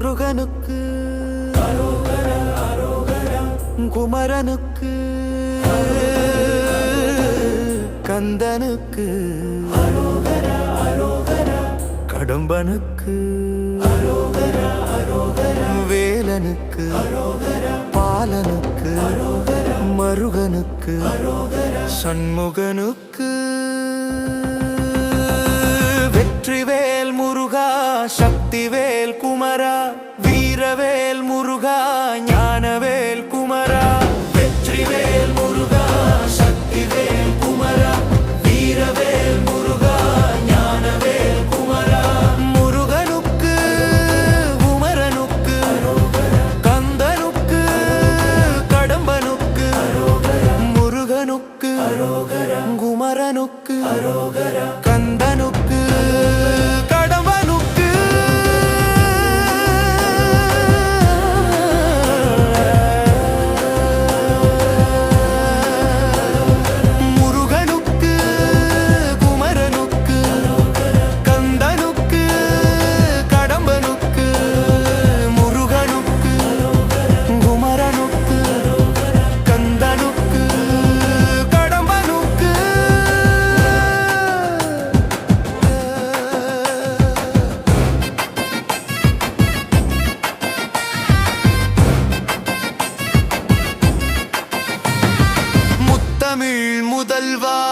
முருகனுக்கு குமரனுக்கு கந்தனுக்கு கடம்பனுக்கு வேலனுக்கு பாலனுக்கு மருகனுக்கு சண்முகனுக்கு. வெற்றிவேல் முருகா சக்திவேல் கு வீரவேல் Silva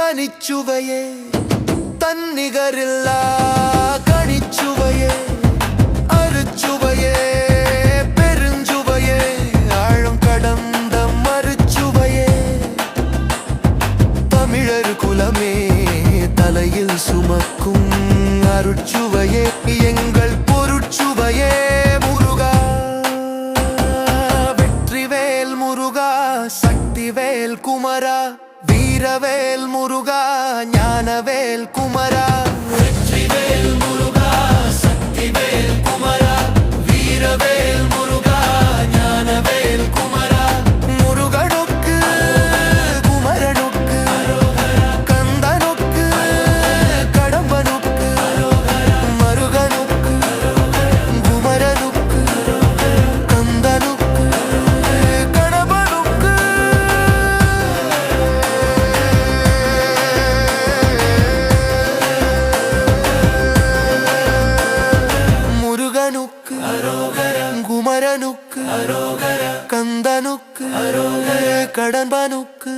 தனிச்சுவையே தன்னிகரில்லா கனிச்சுவையே அருச்சுவையே பெருஞ்சுவையே ஆழம் கடந்த மறுச்சுவையே. தமிழர் குலமே தலையில் சுமக்கும் அருட்சுவையே எங்கள் பொருட்சுவையே முருகா. வெற்றிவேல் முருகா சக்திவேல் குமரா. வீரவேல் முருகா ஞானவேல் குமரா. குமரனுக்கு கந்தனுக்கு கடம்பனுக்கு